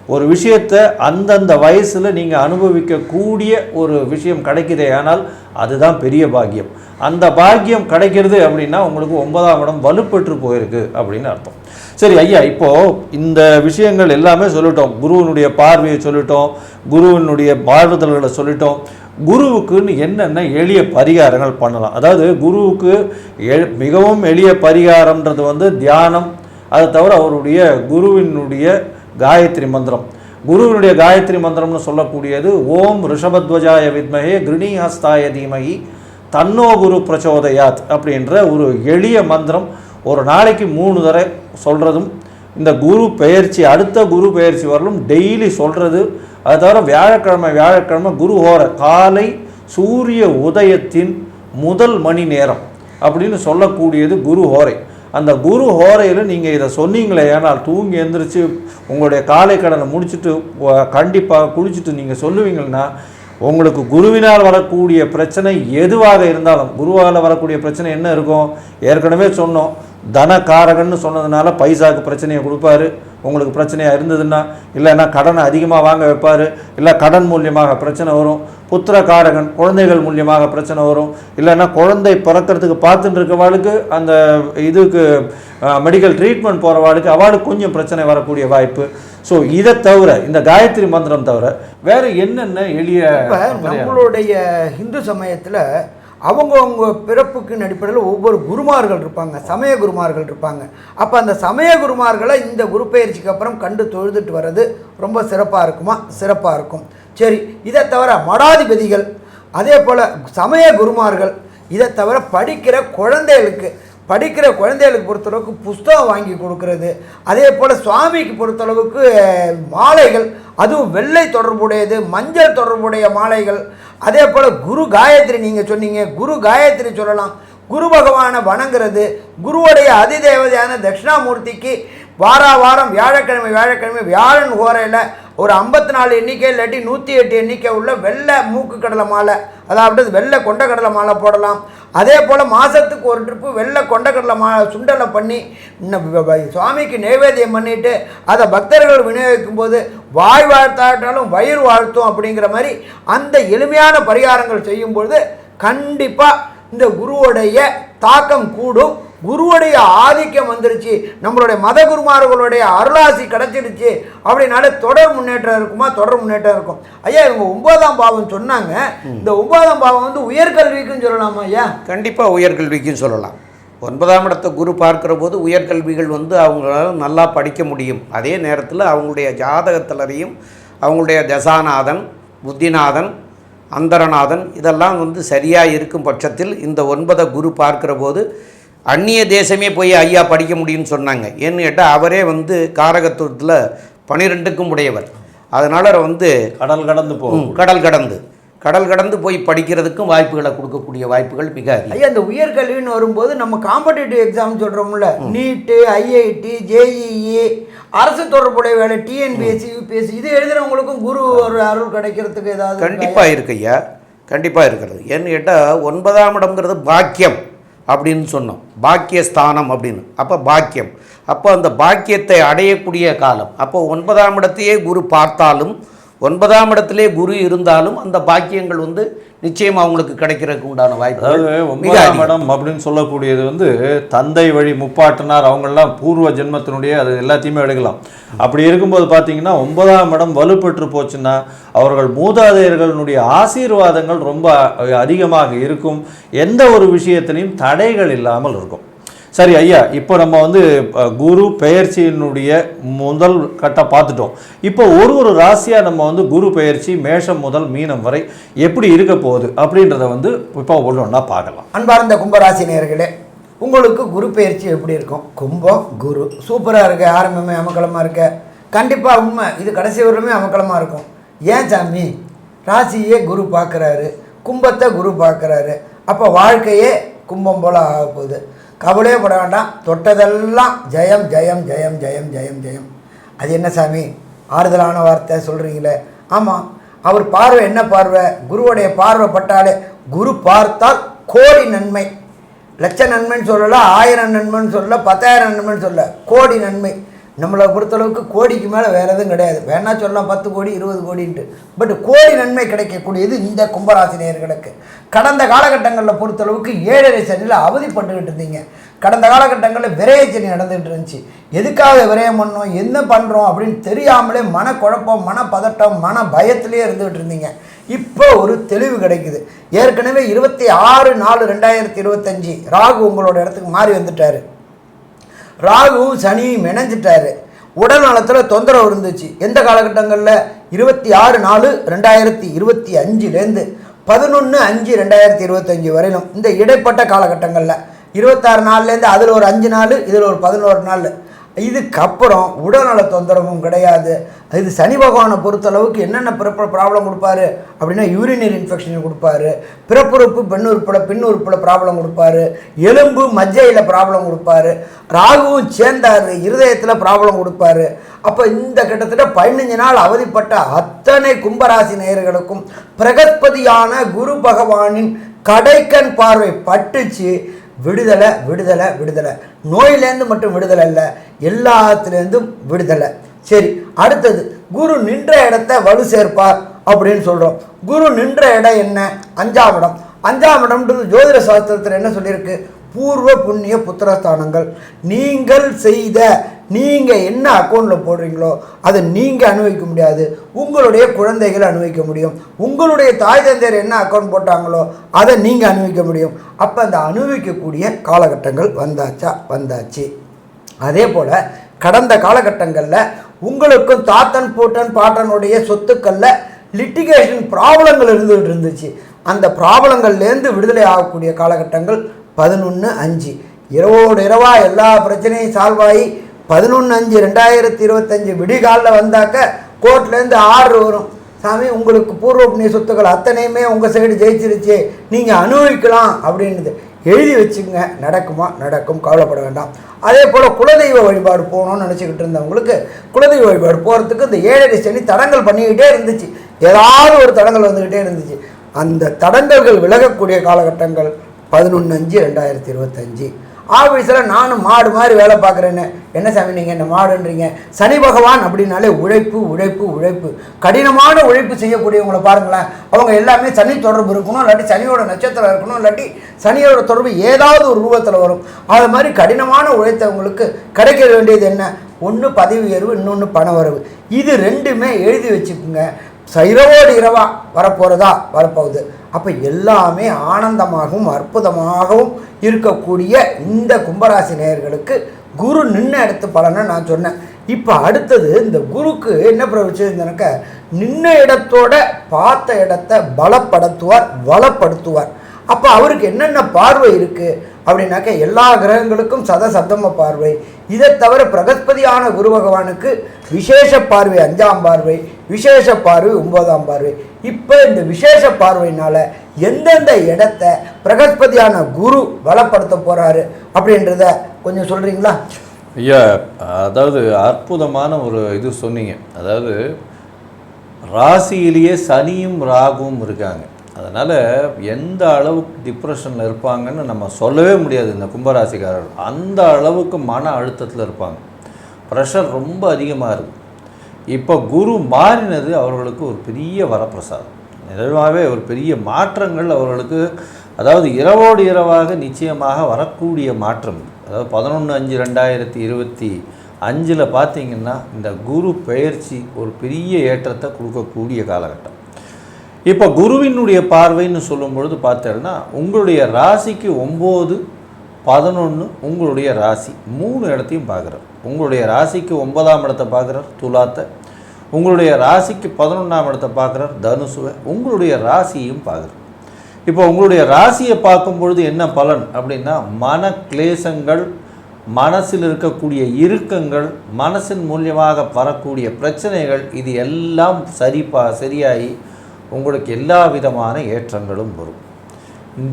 ஒரு விஷயத்தை அந்தந்த வயசில் நீங்கள் அனுபவிக்கக்கூடிய ஒரு விஷயம் கிடைக்குதே ஆனால் அதுதான் பெரிய பாக்கியம். அந்த பாக்கியம் கிடைக்கிறது அப்படின்னா உங்களுக்கு ஒன்பதாம் இடம் வலுப்பெற்று போயிருக்கு அப்படின்னு அர்த்தம். சரி ஐயா இப்போது இந்த விஷயங்கள் எல்லாமே சொல்லிட்டோம். குருவினுடைய பார்வையை சொல்லிட்டோம். குருவினுடைய பார்வதல்களை சொல்லிட்டோம். குருவுக்குன்னு என்னென்ன எளிய பரிகாரங்கள் பண்ணலாம்? அதாவது குருவுக்கு எ- மிகவும் எளிய பரிகாரம்ன்றது வந்து தியானம். அதை தவிர அவருடைய குருவினுடைய காயத்ரி மந்திரம். குருவினுடைய காயத்ரி மந்திரம்னு சொல்லக்கூடியது ஓம் ரிஷபத்வஜாய வித்மகே கிருணிஹஸ்தாய தீமகி தன்னோ குரு பிரச்சோதயாத் அப்படின்ற ஒரு எளிய மந்திரம். ஒரு நாளைக்கு மூணு தடவை சொல்கிறதும் இந்த குரு பெயர்ச்சி அடுத்த குரு பெயர்ச்சி வரலும் டெய்லி சொல்கிறது அது தவிர வியாழக்கிழமை வியாழக்கிழமை குரு ஹோர காலை சூரிய உதயத்தின் முதல் மணி நேரம் அப்படின்னு சொல்லக்கூடியது குரு ஹோரை. அந்த குரு ஹோரையில் நீங்கள் இதை சொன்னீங்களே ஏனால் தூங்கி எந்திரிச்சு உங்களுடைய காலை கடனை முடிச்சுட்டு கண்டிப்பாக குளிச்சுட்டு நீங்கள் சொல்லுவீங்கன்னா உங்களுக்கு குருவினால் வரக்கூடிய பிரச்சனை எதுவாக இருந்தாலும் குருவால் வரக்கூடிய பிரச்சனை என்ன இருக்கும்? ஏற்கனவே சொன்னோம் தனக்காரகன்னு சொன்னதுனால பைசாக்கு பிரச்சனையை கொடுப்பாரு. உங்களுக்கு பிரச்சனையாக இருந்ததுன்னா இல்லைன்னா கடனை அதிகமாக வாங்க வைப்பார். இல்லை கடன் மூலியமாக பிரச்சனை வரும். புத்திரகாரகன் குழந்தைகள் மூலியமாக பிரச்சனை வரும். இல்லைன்னா குழந்தை பிறக்கிறதுக்கு பார்த்துட்டு இருக்கவாளுக்கு அந்த இதுக்கு மெடிக்கல் ட்ரீட்மெண்ட் போகிறவாளுக்கு அவளுக்கு கொஞ்சம் பிரச்சனை வரக்கூடிய வாய்ப்பு. ஸோ இதை தவிர இந்த காயத்ரி மந்திரம் தவிர வேற என்னென்ன எளிய நம்மளுடைய ஹிந்து சமயத்தில் அவங்கவுங்க பிறப்புக்கு அடிப்படையில் ஒவ்வொரு குருமார்கள் இருப்பாங்க சமய குருமார்கள் இருப்பாங்க. அப்போ அந்த சமய குருமார்களை இந்த குரு பயிற்சிக்கு அப்புறம் கண்டு தொழுதுட்டு வர்றது ரொம்ப சிறப்பாக இருக்குமா? சிறப்பாக இருக்கும். சரி இதை தவிர மடாதிபதிகள் அதே போல் சமய குருமார்கள் இதை தவிர படிக்கிற குழந்தைகளுக்கு படிக்கிற குழந்தைகளுக்கு பொறுத்தளவுக்கு புஸ்தகம் வாங்கி கொடுக்கறது. அதே போல் சுவாமிக்கு பொறுத்தளவுக்கு மாலைகள் அதுவும் வெள்ளை தொடர்புடையது மஞ்சள் தொடர்புடைய மாலைகள். அதே போல் குரு காயத்ரி நீங்கள் சொன்னீங்க குரு காயத்ரி சொல்லலாம். குரு பகவானை வணங்குறது குருவுடைய அதிதேவதையான தட்சிணாமூர்த்திக்கு வாரா வாரம் வியாழக்கிழமை வியாழக்கிழமை வியாழன் ஓரையில் ஒரு ஐம்பத்தி நாலு எண்ணிக்கை இல்லாட்டி நூற்றி எட்டு எண்ணிக்கை உள்ள வெள்ளை மூக்கு கடலை மாலை அதாவது வெள்ளை கொண்ட கடலை மாலை போடலாம். அதே போல் மாதத்துக்கு ஒரு ட்ரிப்பு வெள்ளை கொண்டக்கடலை மா சுண்டலை பண்ணி சுவாமிக்கு நைவேத்தியம் பண்ணிவிட்டு அதை பக்தர்கள் விநியோகிக்கும் போது வாய் வாழ்த்தாட்டாலும் வயிறு வாழ்த்தும் அப்படிங்கிற மாதிரி அந்த எளிமையான பரிகாரங்கள் செய்யும்பொழுது கண்டிப்பாக இந்த குருவுடைய தாக்கம் கூடும். குருவுடைய ஆதிக்கம் வந்துருச்சு. நம்மளுடைய மத குருமார்களுடைய அருளாசி கிடைச்சிடுச்சு. அப்படின்னாலே தொடர் முன்னேற்றம் இருக்குமா? தொடர் முன்னேற்றம் இருக்கும். ஐயா இவங்க ஒன்பதாம் பாவம் சொன்னாங்க. இந்த ஒன்பதாம் பாவம் வந்து உயர்கல்விக்குன்னு சொல்லலாமா ஐயா? கண்டிப்பாக உயர்கல்விக்கும் சொல்லலாம். ஒன்பதாம் இடத்தை குரு பார்க்கிற போது உயர்கல்விகள் வந்து அவங்களால நல்லா படிக்க முடியும். அதே நேரத்தில் அவங்களுடைய ஜாதகத்திலரையும் அவங்களுடைய தசாநாதன் புத்திநாதன் அந்தரநாதன் இதெல்லாம் வந்து சரியாக இருக்கும் பட்சத்தில் இந்த ஒன்பதை குரு பார்க்கிற போது அந்நிய தேசமே போய் ஐயா படிக்க முடியும்னு சொன்னாங்க. ஏன்னு கேட்டால் அவரே வந்து காரகத்துவத்தில் பனிரெண்டுக்கும் உடையவர். அதனால் வந்து கடல் கடந்து போகும் கடல் கடந்து. கடல் கடந்து போய் படிக்கிறதுக்கும் வாய்ப்புகளை கொடுக்கக்கூடிய வாய்ப்புகள் மிக ஐயா இந்த உயர்கல்வின்னு வரும்போது நம்ம காம்படிட்டிவ் எக்ஸாம் சொல்கிறோம்ல நீட்டு ஐஐடி ஜேஇஇ அரசு தொடர்புடைய வேலை டிஎன்பிஎஸ்சி யூபிஎஸ்சி இது எழுதுறவங்களுக்கும் குரு ஒரு அருள் கிடைக்கிறதுக்கு ஏதாவது? கண்டிப்பாக இருக்கு ஐயா. கண்டிப்பாக இருக்கிறது. ஏன்னு கேட்டால் ஒன்பதாம் இடம்ங்கிறது பாக்கியம். அப்படின்னு சொன்னோம். பாக்கியஸ்தானம் அப்படின்னு. அப்போ பாக்கியம். அப்போ அந்த பாக்கியத்தை அடையக்கூடிய காலம். அப்போ ஒன்பதாம் இடத்தையே குரு பார்த்தாலும் ஒன்பதாம் இடத்திலே குரு இருந்தாலும் அந்த பாக்கியங்கள் வந்து நிச்சயம் அவங்களுக்கு கிடைக்கிறதுக்கு உண்டான வாய்ப்பு அதாவது ஒன்பதாம் இடம் அப்படின்னு சொல்லக்கூடியது வந்து தந்தை வழி முப்பாட்டனார் அவங்கெல்லாம் பூர்வ ஜென்மத்தினுடைய அது எல்லாத்தையுமே எடுக்கலாம். அப்படி இருக்கும்போது பார்த்தீங்கன்னா ஒன்பதாம் இடம் வலுப்பெற்று போச்சுன்னா அவர்கள் மூதாதையர்களுடைய ஆசீர்வாதங்கள் ரொம்ப அதிகமாக இருக்கும். எந்த ஒரு விஷயத்திலையும் தடைகள் இல்லாமல் இருக்கும். சரி ஐயா இப்போ நம்ம வந்து குரு பெயர்ச்சியினுடைய முதல் கட்டம் பார்த்துட்டோம். இப்போ ஒரு ஒரு ராசியாக நம்ம வந்து குரு பெயர்ச்சி மேஷம் முதல் மீனம் வரை எப்படி இருக்க போகுது அப்படின்றத வந்து இப்போ ஒன்று ஒன்றா பார்க்கலாம். அன்பார்ந்த கும்பராசி நேயர்களே உங்களுக்கு குரு பயிற்சி எப்படி இருக்கும்? கும்பம் குரு. சூப்பராக இருக்க ஆரம்பமே அமக்கலமாக இருக்க. கண்டிப்பாக உண்மை இது கடைசி வரலுமே அமக்கலமாக இருக்கும். ஏன் சாமி? ராசியே குரு பார்க்குறாரு கும்பத்தை குரு பார்க்குறாரு. அப்போ வாழ்க்கையே கும்பம் போல் ஆக போகுது. கவலையே பட வேண்டாம். தொட்டதெல்லாம் ஜெயம் ஜெயம் ஜெயம் ஜெயம் ஜெயம் ஜெயம். அது என்ன சாமி? ஆறுதலான வார்த்தை சொல்கிறீங்களே ஆமாம் அவர் பார்வை என்ன பார்வை? குருவுடைய பார்வை பட்டாலே குரு பார்த்தால் கோடி நன்மை. லட்ச நன்மைன்னு சொல்லல ஆயிரம் நன்மைன்னு சொல்லல பத்தாயிரம் நன்மைன்னு சொல்லல கோடி நன்மை. நம்மளை பொறுத்தளவுக்கு கோடிக்கு மேலே வேறு எதுவும் கிடையாது. வேணா சொல்லலாம் பத்து கோடி இருபது கோடின்ட்டு. பட் கோடி நன்மை கிடைக்கக்கூடியது இந்த கும்பராசினியர்களுக்கு. கடந்த காலகட்டங்களில் பொறுத்தளவுக்கு ஏழரை சனியில் அவதிப்பட்டுக்கிட்டு இருந்தீங்க. கடந்த காலகட்டங்களில் விரைய நடந்துகிட்டு இருந்துச்சு. எதுக்காக விரயம் பண்ணோம் என்ன பண்ணுறோம் அப்படின்னு தெரியாமலே மனக்குழப்பம் மனப்பதட்டம் மன பயத்திலே இருந்துகிட்டு இருந்தீங்க. இப்போ ஒரு தெளிவு கிடைக்குது. ஏற்கனவே இருபத்தி ஆறு நாலு ரெண்டாயிரத்தி இருபத்தஞ்சி ராகு உங்களோட இடத்துக்கு மாறி வந்துட்டாரு. ராகுவும் சனியும் இணைஞ்சிட்டாரு. உடல் நலத்தில் தொந்தரவு இருந்துச்சு. எந்த காலகட்டங்களில்? இருபத்தி ஆறு நாலு ரெண்டாயிரத்தி இருபத்தி அஞ்சுலேருந்து பதினொன்று அஞ்சு ரெண்டாயிரத்தி இருபத்தஞ்சி வரையிலும் இந்த இடைப்பட்ட காலகட்டங்களில். இருபத்தாறு நாள்லேருந்து அதில் ஒரு அஞ்சு நாள் இதில் ஒரு பதினோரு நாள். இதுக்கப்புறம் உடல்நல தொந்தரவும் கிடையாது. இது சனி பகவானை பொறுத்தளவுக்கு என்னென்ன பிறப்பு ப்ராப்ளம் கொடுப்பாரு அப்படின்னா யூரினியர் இன்ஃபெக்ஷன் கொடுப்பாரு. பிறப்புறுப்பு பெண் உறுப்பில் பின் உறுப்பில் ப்ராப்ளம் கொடுப்பாரு. எலும்பு மஜ்ஜையில் ப்ராப்ளம் கொடுப்பாரு. ராகுவும் சேர்ந்தாரு இருதயத்தில் ப்ராப்ளம் கொடுப்பாரு. அப்போ இந்த கிட்டத்தட்ட பதினஞ்சு நாள் அவதிப்பட்ட அத்தனை கும்பராசி நேயர்களுக்கும் பிரகஸ்பதியான குரு பகவானின் கடைக்கண் பார்வை பட்டுச்சு. விடுதலை விடுதலை விடுதலை. நோயிலேருந்து மட்டும் விடுதலை இல்லை எல்லாத்துலேருந்தும் விடுதலை. சரி அடுத்தது குரு நின்ற இடத்த வலு சேர்ப்பார் அப்படின்னு சொல்கிறோம் குரு நின்ற இடம் என்ன? அஞ்சாம் இடம். அஞ்சாம் இடம்ன்றது ஜோதிட சாஸ்திரத்தில் என்ன சொல்லியிருக்கு? பூர்வ புண்ணிய புத்திரஸ்தானங்கள். நீங்கள் செய்த நீங்கள் என்ன அக்கௌண்ட்டில் போடுறீங்களோ அதை நீங்கள் அனுபவிக்க முடியாது. உங்களுடைய குழந்தைகள் அனுபவிக்க முடியும். உங்களுடைய தாய் தந்தையர் என்ன அக்கௌண்ட் போட்டாங்களோ அதை நீங்கள் அனுபவிக்க முடியும். அப்போ அந்த அனுபவிக்கக்கூடிய காலகட்டங்கள் வந்தாச்சா? வந்தாச்சு. அதே போல் கடந்த காலகட்டங்களில் உங்களுக்கும் தாத்தன் பூட்டன் பாட்டனுடைய சொத்துக்களில் லிட்டிகேஷன் ப்ராப்ளங்கள் இருந்துகிட்டு இருந்துச்சு. அந்த ப்ராப்ளங்கள்லேருந்து விடுதலை ஆகக்கூடிய காலகட்டங்கள் பதினொன்று அஞ்சு. இரவோடு இரவாக எல்லா பிரச்சனையும் சால்வ் ஆகி பதினொன்று அஞ்சு ரெண்டாயிரத்தி இருபத்தஞ்சு விடிகாலில் வந்தாக்க கோர்ட்லேருந்து ஆர்டர் வரும். சாமி உங்களுக்கு பூர்வ புண்ணிய சொத்துக்கள் அத்தனையுமே உங்கள் சைடு ஜெயிச்சிருச்சு. நீங்கள் அனுபவிக்கலாம் அப்படின்னுது. எழுதி வச்சுங்க நடக்குமா? நடக்கும். கவலைப்பட வேண்டாம். அதே போல் குலதெய்வ வழிபாடு போகணும்னு நினச்சிக்கிட்டு இருந்தவங்களுக்கு குலதெய்வ வழிபாடு போகிறதுக்கு இந்த ஏழரை சனி தடங்கள் பண்ணிக்கிட்டே இருந்துச்சு. ஏதாவது ஒரு தடங்கள் வந்துக்கிட்டே இருந்துச்சு. அந்த தடங்கல்கள் விலகக்கூடிய காலகட்டங்கள் பதினொன்று அஞ்சு ரெண்டாயிரத்தி இருபத்தஞ்சி. ஆஃபீஸில் நானும் மாடு மாதிரி வேலை பார்க்குறேன்னு. என்ன சாமி நீங்கள் என்ன மாடுன்றீங்க? சனி பகவான் அப்படின்னாலே உழைப்பு உழைப்பு உழைப்பு. கடினமான உழைப்பு செய்யக்கூடியவங்களை பாருங்களேன். அவங்க எல்லாமே சனி தொடர்பு இருக்கணும் இல்லாட்டி சனியோட நட்சத்திரம் இருக்கணும் இல்லாட்டி சனியோட தொடர்பு ஏதாவது ஒரு ரூபத்தில் வரும். அது மாதிரி கடினமான உழைத்தவங்களுக்கு கிடைக்க வேண்டியது என்ன? ஒன்று பதவி உயர்வு இன்னொன்று பண வரவு. இது ரெண்டுமே எழுதி வச்சுக்குங்க. இரவோடு இரவா வரப்போகிறதா வரப்போகுது. அப்போ எல்லாமே ஆனந்தமாகவும் அற்புதமாகவும் இருக்கக்கூடிய இந்த கும்பராசி நேயர்களுக்கு குரு நின்று இடத்து பலனை நான் சொன்னேன். இப்போ அடுத்தது இந்த குருக்கு என்ன பிரவச்சிருந்தனாக்க நின்ன இடத்தோட பார்த்த இடத்த பலப்படுத்துவார் வளப்படுத்துவார். அப்போ அவருக்கு என்னென்ன பார்வை இருக்குது அப்படின்னாக்க எல்லா கிரகங்களுக்கும் சத சப்தம பார்வை. இதை தவிர பிரகஸ்பதியான குரு பகவானுக்கு விசேஷ பார்வை அஞ்சாம் பார்வை. விசேஷ பார்வை ஒன்பதாம் பார்வை. இப்போ இந்த விசேஷ பார்வையினால எந்தெந்த இடத்த பிரகஸ்பதியான குரு பலப்படுத்த போகிறாரு அப்படின்றத கொஞ்சம் சொல்கிறீங்களா ஐயா அதாவது அற்புதமான ஒரு இது சொன்னீங்க. அதாவது ராசியிலேயே சனியும் ராகுவும் இருக்காங்க. அதனால் எந்த அளவுக்கு டிப்ரெஷனில் இருப்பாங்கன்னு நம்ம சொல்லவே முடியாது இந்த கும்பராசிக்காரர்கள். அந்த அளவுக்கு மன அழுத்தத்தில் இருப்பாங்க. ப்ரெஷர் ரொம்ப அதிகமாக இருக்குது இப்போ குரு மாறினது அவர்களுக்கு ஒரு பெரிய வரப்பிரசாதம். நிஜமாகவே ஒரு பெரிய மாற்றங்கள் அவர்களுக்கு அதாவது இரவோடு இரவாக நிச்சயமாக வரக்கூடிய மாற்றம். அதாவது பதினொன்று அஞ்சு ரெண்டாயிரத்தி இருபத்தி அஞ்சில் பார்த்தீங்கன்னா இந்த குரு பெயர்ச்சி ஒரு பெரிய ஏற்றத்தை கொடுக்கக்கூடிய காலகட்டம். இப்போ குருவினுடைய பார்வைன்னு சொல்லும் பொழுது பார்த்தேன்னா உங்களுடைய ராசிக்கு ஒம்பது பதினொன்று உங்களுடைய ராசி மூணு இடத்தையும் பார்க்குறோம் உங்களுடைய ராசிக்கு ஒன்பதாம் இடத்தை பார்க்குறார் துலாத்தை. உங்களுடைய ராசிக்கு பதினொன்றாம் இடத்தை பார்க்குறார் தனுசுவை. உங்களுடைய ராசியையும் பார்க்குறார். இப்போ உங்களுடைய ராசியை பார்க்கும் பொழுது என்ன பலன் அப்படின்னா மன கிளேசங்கள் மனசில் இருக்கக்கூடிய இறுக்கங்கள் மனசின் மூலியமாக வரக்கூடிய பிரச்சனைகள் இது எல்லாம் சரிப்பா சரியாகி உங்களுக்கு எல்லா விதமான ஏற்றங்களும் வரும்.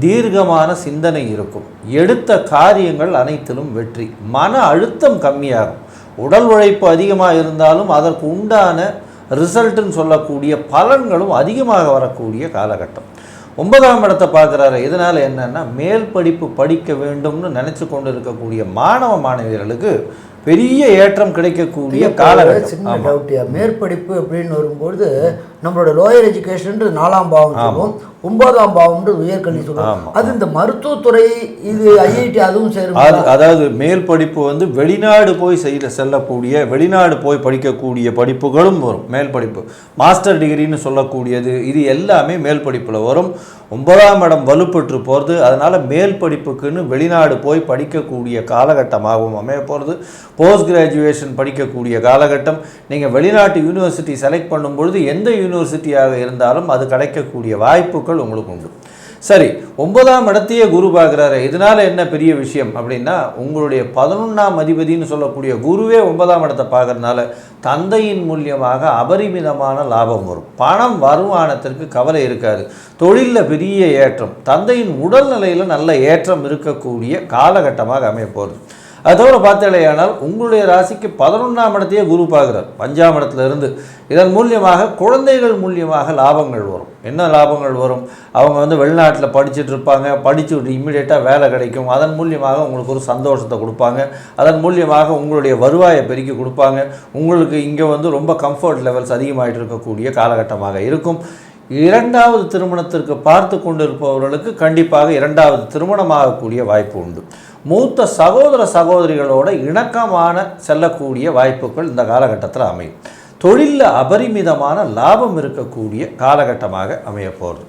தீர்க்கமான சிந்தனை இருக்கும். எடுத்த காரியங்கள் அனைத்திலும் வெற்றி. மன அழுத்தம் கம்மியாகும். உடல் உழைப்பு அதிகமாக இருந்தாலும் அதற்கு உண்டான ரிசல்ட்டுன்னு சொல்லக்கூடிய பலன்களும் அதிகமாக வரக்கூடிய காலகட்டம். ஒன்பதாம் இடத்தை பார்க்குறாரு. இதனால் என்னென்னா மேல் படிப்பு படிக்க வேண்டும்னு நினச்சி கொண்டு இருக்கக்கூடிய மாணவ மாணவியர்களுக்கு பெரிய ஏற்றம் கிடைக்கக்கூடிய காலகட்டம் சின்ன டவுட்டியா மேற்படிப்பு அப்படின்னு வரும்பொழுது நம்மளோட லோயர் எஜுகேஷன் நாலாம் பாவம் சொல்லுவோம். ஒன்பதாம் பாவம்ன்றது உயர்கல்வி சொல்லுவோம். அது இந்த மருத்துவத்துறை இது ஐஐடி அதுவும் சேரும் அது அதாவது மேல் படிப்பு வந்து வெளிநாடு போய் செய்ய செல்லக்கூடிய வெளிநாடு போய் படிக்கக்கூடிய படிப்புகளும் வரும். மேல் படிப்பு. மாஸ்டர் டிகிரின்னு சொல்லக்கூடியது இது எல்லாமே மேல் படிப்பில் வரும். ஒன்பதாம் இடம் வலுப்பெற்று போகிறது. அதனால் மேல் படிப்புக்குன்னு வெளிநாடு போய் படிக்கக்கூடிய காலகட்டமாகவும் அமைய போகிறது. போஸ்ட் கிராஜுவேஷன் படிக்கக்கூடிய காலகட்டம். நீங்கள் வெளிநாட்டு யூனிவர்சிட்டி செலக்ட் பண்ணும்பொழுது எந்த யூனிவர்சிட்டியாக இருந்தாலும் அது கிடைக்கக்கூடிய வாய்ப்புகள் உங்களுக்கு உண்டு. சரி ஒன்பதாம் இடத்தையே குரு பார்க்குறாரு. இதனால் என்ன பெரிய விஷயம் அப்படின்னா உங்களுடைய பதினொன்றாம் அதிபதினு சொல்லக்கூடிய குருவே ஒன்பதாம் இடத்தை பார்க்குறதுனால தந்தையின் மூலியமாக அபரிமிதமான லாபம் வரும். பணம் வருமானத்திற்கு கவலை இருக்காது. தொழிலில் பெரிய ஏற்றம். தந்தையின் உடல்நிலையில் நல்ல ஏற்றம் இருக்கக்கூடிய காலகட்டமாக அமையப்போகுது. போகுது அதோட பார்த்தலையானால் உங்களுடைய ராசிக்கு பதினொன்றாம் இடத்தையே குரு பார்க்குறார். பஞ்சாம் இடத்துலேருந்து இதன் மூலியமாக குழந்தைகள் மூலியமாக லாபங்கள் வரும். என்ன லாபங்கள் வரும்? அவங்க வந்து வெளிநாட்டில் படிச்சுட்டு இருப்பாங்க. படித்து இம்மிடியேட்டாக வேலை கிடைக்கும். அதன் மூலியமாக உங்களுக்கு ஒரு சந்தோஷத்தை கொடுப்பாங்க. அதன் மூலியமாக உங்களுடைய வருவாயை பெருக்கி கொடுப்பாங்க. உங்களுக்கு இங்கே வந்து ரொம்ப கம்ஃபர்ட் லெவல்ஸ் அதிகமாகிட்டு இருக்கக்கூடிய காலகட்டமாக இருக்கும். இரண்டாவது திருமணத்திற்கு பார்த்து கொண்டிருப்பவர்களுக்கு கண்டிப்பாக இரண்டாவது திருமணமாகக்கூடிய வாய்ப்பு உண்டு. மூத்த சகோதர சகோதரிகளோட இணக்கமான செல்லக்கூடிய வாய்ப்புகள் இந்த காலகட்டத்தில் அமையும். தொழிலில் அபரிமிதமான லாபம் இருக்கக்கூடிய காலகட்டமாக அமைய போகிறது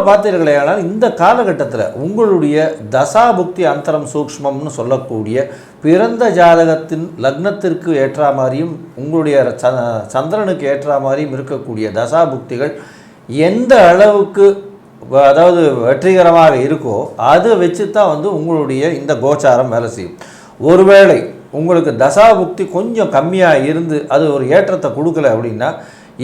பார்த்தீர்களே ஆனால் இந்த காலகட்டத்தில் உங்களுடைய தசாபுக்தி அந்தரம் சூக்ஷ்மம்னு சொல்லக்கூடிய பிறந்த ஜாதகத்தின் லக்னத்திற்கு ஏற்ற மாதிரியும் உங்களுடைய ச- சந்திரனுக்கு ஏற்ற மாதிரியும் இருக்கக்கூடிய தசாபுக்திகள் எந்த அளவுக்கு அதாவது வெற்றிகரமாக இருக்கோ அதை வச்சு தான் வந்து உங்களுடைய இந்த கோச்சாரம் வேலை செய்யும். ஒருவேளை உங்களுக்கு தசாபுக்தி கொஞ்சம் கம்மியாக இருந்து அது ஒரு ஏற்றத்தை கொடுக்கல அப்படின்னா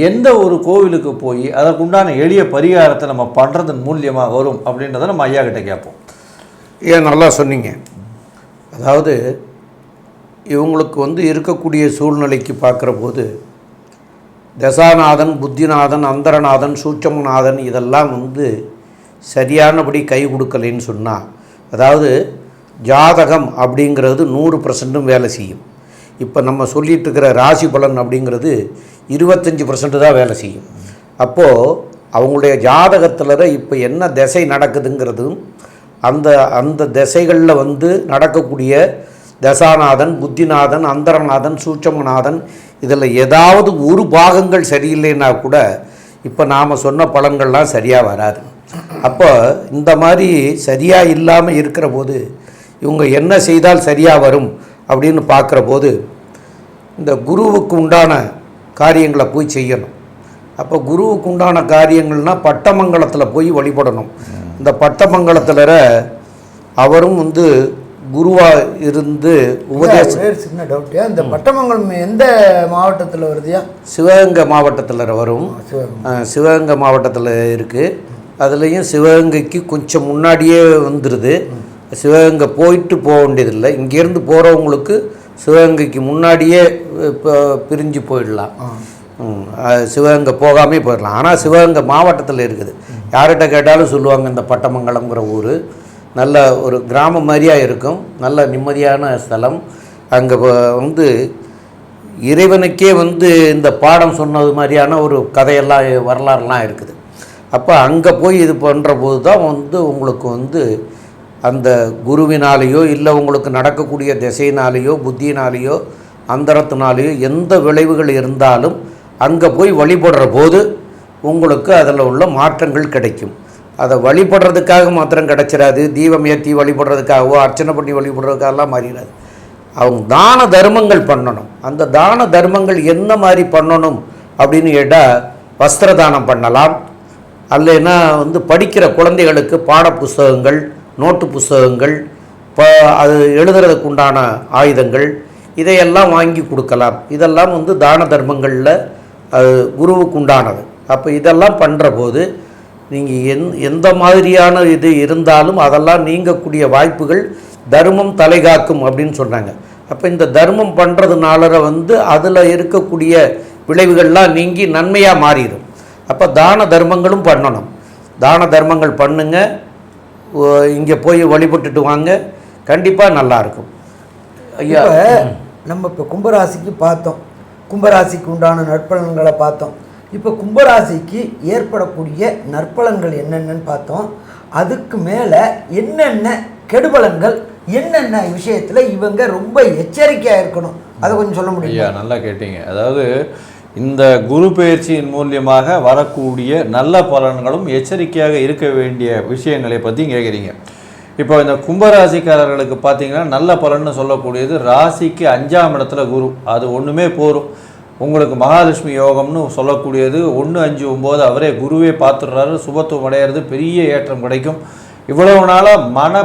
எந்த ஒரு கோவிலுக்கு போய் அதற்குண்டான எளிய பரிகாரத்தை நம்ம பண்ணுறதன் மூலியமாக வரும் அப்படின்றத நம்ம ஐயா கிட்ட கேட்போம். ஏன் நல்லா சொன்னீங்க. அதாவது இவங்களுக்கு வந்து இருக்கக்கூடிய சூழ்நிலைக்கு பார்க்குற போது தசாநாதன் புத்திநாதன் அந்தரநாதன் சூட்சமநாதன் இதெல்லாம் வந்து சரியானபடி கை கொடுக்கலைன்னு சொன்னால் அதாவது ஜாதகம் அப்படிங்கிறது நூறு பர்சன்ட்டும் வேலை செய்யும். இப்போ நம்ம சொல்லிட்டு இருக்கிற ராசி பலன் அப்படிங்கிறது இருபத்தஞ்சி பர்சன்ட் தான் வேலை செய்யும். அப்போது அவங்களுடைய ஜாதகத்தில் இப்போ என்ன திசை நடக்குதுங்கிறதும் அந்த அந்த திசைகளில் வந்து நடக்கக்கூடிய தசாநாதன் புத்திநாதன் அந்தரநாதன் சூட்சமநாதன் இதில் ஏதாவது ஒரு பாகங்கள் சரியில்லைன்னா கூட இப்போ நாம் சொன்ன பலன்கள்லாம் சரியாக வராது. அப்போ இந்த மாதிரி சரியாக இல்லாமல் இருக்கிற போது இவங்க என்ன செய்தால் சரியாக வரும் அப்படின்னு பார்க்குற போது இந்த குருவுக்கு உண்டான காரியங்களை போய் செய்யணும். அப்போ குருவுக்கு உண்டான காரியங்கள்னால் பட்டமங்கலத்தில் போய் வழிபடணும். இந்த பட்டமங்கலத்தில் அவரும் வந்து குருவாக இருந்து உபதேசம். சின்ன டவுட்டியா இந்த பட்டமங்கலம் எந்த மாவட்டத்தில் வருதுயா சிவகங்கை மாவட்டத்தில் வரும். சிவகங்கை. மாவட்டத்தில் இருக்குது அதுலேயும் சிவகங்கைக்கு கொஞ்சம் முன்னாடியே வந்துடுது சிவகங்கை போயிட்டு போக வேண்டியதில்லை. இங்கேருந்து போகிறவங்களுக்கு சிவகங்கைக்கு முன்னாடியே இப்போ பிரிஞ்சு போயிடலாம். சிவகங்கை போகாமே போயிடலாம். ஆனால் சிவகங்கை மாவட்டத்தில் இருக்குது. யார்கிட்ட கேட்டாலும் சொல்லுவாங்க இந்த பட்டமங்கலம்ங்கிற ஊர். நல்ல ஒரு கிராமம் மாதிரியா இருக்கும். நல்ல நிம்மதியான ஸ்தலம். அங்கே வந்து இறைவனுக்கே வந்து இந்த பாடம் சொன்னது மாதிரியான ஒரு கதையெல்லாம் வரலாறுலாம் இருக்குது. அப்போ அங்கே போய் இது பண்ணுற போது தான் வந்து உங்களுக்கு வந்து அந்த குருவினாலேயோ இல்லை உங்களுக்கு நடக்கக்கூடிய திசையினாலேயோ புத்தியினாலேயோ அந்தரத்தினாலேயோ எந்த விளைவுகள் இருந்தாலும் அங்கே போய் வழிபடுற போது உங்களுக்கு அதில் உள்ள மாற்றங்கள் கிடைக்கும். அதை வழிபடுறதுக்காக மாத்திரம் கிடைச்சிடாது. தீபம் ஏற்றி வழிபடுறதுக்காகவோ அர்ச்சனை பண்ணி வழிபடுறதுக்காகலாம் மாறிடாது. அவங்க தான தர்மங்கள் பண்ணணும். அந்த தான தர்மங்கள் என்ன மாதிரி பண்ணணும் அப்படின்னு கேட்டால் வஸ்திர தானம் பண்ணலாம் அல்லைன்னா வந்து படிக்கிற குழந்தைகளுக்கு பாட புஸ்தகங்கள் நோட்டு புஸ்தகங்கள் இப்போ அது எழுதுறதுக்கு உண்டான ஆயுதங்கள் இதையெல்லாம் வாங்கி கொடுக்கலாம். இதெல்லாம் வந்து தான தர்மங்களில் அது குருவுக்கு உண்டானது. அப்போ இதெல்லாம் பண்ணுற போது நீங்கள் எந் எந்த மாதிரியான இது இருந்தாலும் அதெல்லாம் நீங்கக்கூடிய வாய்ப்புகள் தர்மம் தலைகாக்கும் அப்படின்னு சொன்னாங்க. அப்போ இந்த தர்மம் பண்ணுறதுனால வந்து அதில் இருக்கக்கூடிய விளைவுகள்லாம் நீங்கி நன்மையாக மாறிடும் அப்போ தான தர்மங்களும் பண்ணணும். தான தர்மங்கள் பண்ணுங்க. இங்கே போய் வழிபட்டுட்டு வாங்க. கண்டிப்பாக நல்லாயிருக்கும் ஐயா நம்ம இப்போ கும்பராசிக்கு பார்த்தோம். கும்பராசிக்கு உண்டான நற்பலன்களை பார்த்தோம். இப்போ கும்பராசிக்கு ஏற்படக்கூடிய நற்பலன்கள் என்னென்னன்னு பார்த்தோம். அதுக்கு மேலே என்னென்ன கெடுபலன்கள் என்னென்ன விஷயத்தில் இவங்க ரொம்ப எச்சரிக்கையாக இருக்கணும். அதை கொஞ்சம் சொல்ல முடியும்? நல்லா கேட்டீங்க. அதாவது இந்த குரு பயிற்சியின் மூலியமாக வரக்கூடிய நல்ல பலன்களும் எச்சரிக்கையாக இருக்க வேண்டிய விஷயங்களை பற்றி கேட்குறீங்க இப்போ இந்த கும்பராசிக்காரர்களுக்கு பார்த்தீங்கன்னா நல்ல பலன்னு சொல்லக்கூடியது ராசிக்கு அஞ்சாம் இடத்துல குரு. அது ஒன்றுமே போகும் உங்களுக்கு மகாலட்சுமி யோகம்னு சொல்லக்கூடியது ஒன்று அஞ்சு ஒம்பது அவரே குருவே பார்த்துடுறாரு. சுபத்துவம் அடையிறது பெரிய ஏற்றம் கிடைக்கும். இவ்வளவு நாளாக மன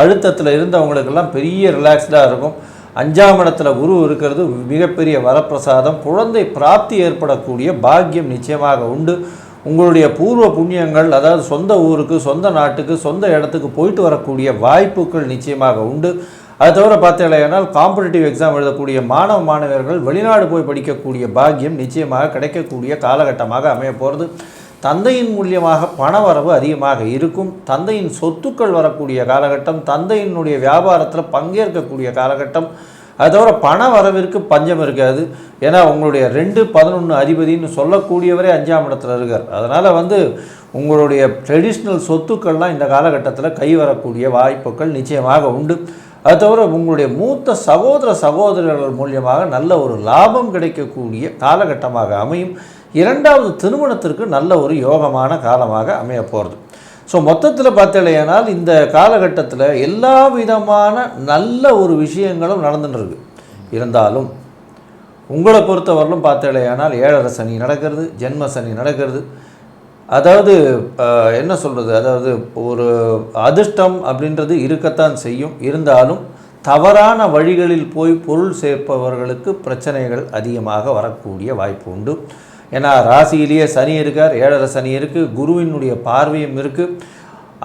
அழுத்தத்தில் இருந்தவங்களுக்கெல்லாம் பெரிய ரிலாக்ஸ்டாக இருக்கும். அஞ்சாம் இடத்துல குரு இருக்கிறது மிகப்பெரிய வரப்பிரசாதம். குழந்தை பிராப்தி ஏற்படக்கூடிய பாக்கியம் நிச்சயமாக உண்டு. உங்களுடைய பூர்வ புண்ணியங்கள் அதாவது சொந்த ஊருக்கு சொந்த நாட்டுக்கு சொந்த இடத்துக்கு போயிட்டு வரக்கூடிய வாய்ப்புகள் நிச்சயமாக உண்டு. அது தவிர பார்த்தீங்கன்னா காம்படிட்டிவ் எக்ஸாம் எழுதக்கூடிய மாணவ மாணவர்கள் வெளிநாடு போய் படிக்கக்கூடிய பாக்கியம் நிச்சயமாக கிடைக்கக்கூடிய காலகட்டமாக அமைய போகிறது தந்தையின் மூலியமாக பணவரவு அதிகமாக இருக்கும். தந்தையின் சொத்துக்கள் வரக்கூடிய காலகட்டம் தந்தையினுடைய வியாபாரத்தில் பங்கேற்கக்கூடிய காலகட்டம். அது தவிர பண வரவிற்கு பஞ்சம் இருக்காது. ஏன்னா உங்களுடைய ரெண்டு பதினொன்று அதிபதின்னு சொல்லக்கூடியவரே அஞ்சாம் இடத்துல இருக்கார். அதனால் வந்து உங்களுடைய ட்ரெடிஷ்னல் சொத்துக்கள்லாம் இந்த காலகட்டத்தில் கை வரக்கூடிய வாய்ப்புகள் நிச்சயமாக உண்டு. அது தவிர உங்களுடைய மூத்த சகோதர சகோதரர்கள் மூலியமாக நல்ல ஒரு லாபம் கிடைக்கக்கூடிய காலகட்டமாக அமையும். இரண்டாவது திருமணத்திற்கு நல்ல ஒரு யோகமான காலமாக அமைய போகிறது ஸோ மொத்தத்தில் பார்த்தலையானால் இந்த காலகட்டத்தில் எல்லா விதமான நல்ல ஒரு விஷயங்களும் நடந்துட்டுருக்கு இருந்தாலும் உங்களை பொறுத்தவரையிலும் பார்த்தலையானால் ஏழரை சனி நடக்கிறது ஜென்ம சனி நடக்கிறது. அதாவது என்ன சொல்கிறது அதாவது ஒரு அதிர்ஷ்டம் அப்படின்றது இருக்கத்தான் செய்யும். இருந்தாலும் தவறான வழிகளில் போய் பொருள் சேர்ப்பவர்களுக்கு பிரச்சனைகள் அதிகமாக வரக்கூடிய வாய்ப்பு உண்டு. ஏன்னா ராசியிலேயே சனி இருக்கார் ஏழரை சனி இருக்குது குருவினுடைய பார்வையும் இருக்குது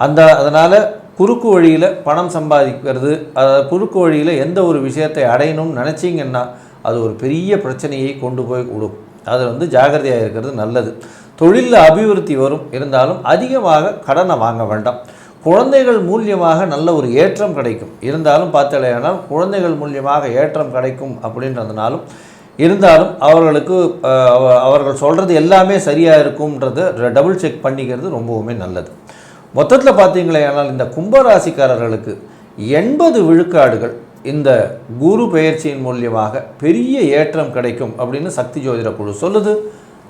அந்த அதனால் குறுக்கு வழியில் பணம் சம்பாதிக்கிறது அதாவது குறுக்கு வழியில் எந்த ஒரு விஷயத்தை அடையணும்னு நினச்சிங்கன்னா அது ஒரு பெரிய பிரச்சனையை கொண்டு போய் விடும். அது வந்து ஜாகிரதையாக இருக்கிறது நல்லது. தொழிலில் அபிவிருத்தி வரும். இருந்தாலும் அதிகமாக கடனை வாங்க வேண்டாம். குழந்தைகள் மூலியமாக நல்ல ஒரு ஏற்றம் கிடைக்கும். இருந்தாலும் பார்த்தலையானால் குழந்தைகள் மூலியமாக ஏற்றம் கிடைக்கும் அப்படின்றதுனாலும் இருந்தாலும் அவர்களுக்கு அவர்கள் சொல்கிறது எல்லாமே சரியாக இருக்கும்ன்றதை டபுள் செக் பண்ணிக்கிறது ரொம்பவுமே நல்லது. மொத்தத்தில் பார்த்தீங்களே ஆனால் இந்த கும்பராசிக்காரர்களுக்கு எண்பது விழுக்காடுகள் இந்த குரு பெயர்ச்சியின் மூலியமாக பெரிய ஏற்றம் கிடைக்கும் அப்படின்னு சக்தி ஜோதிட குழு சொல்லுது.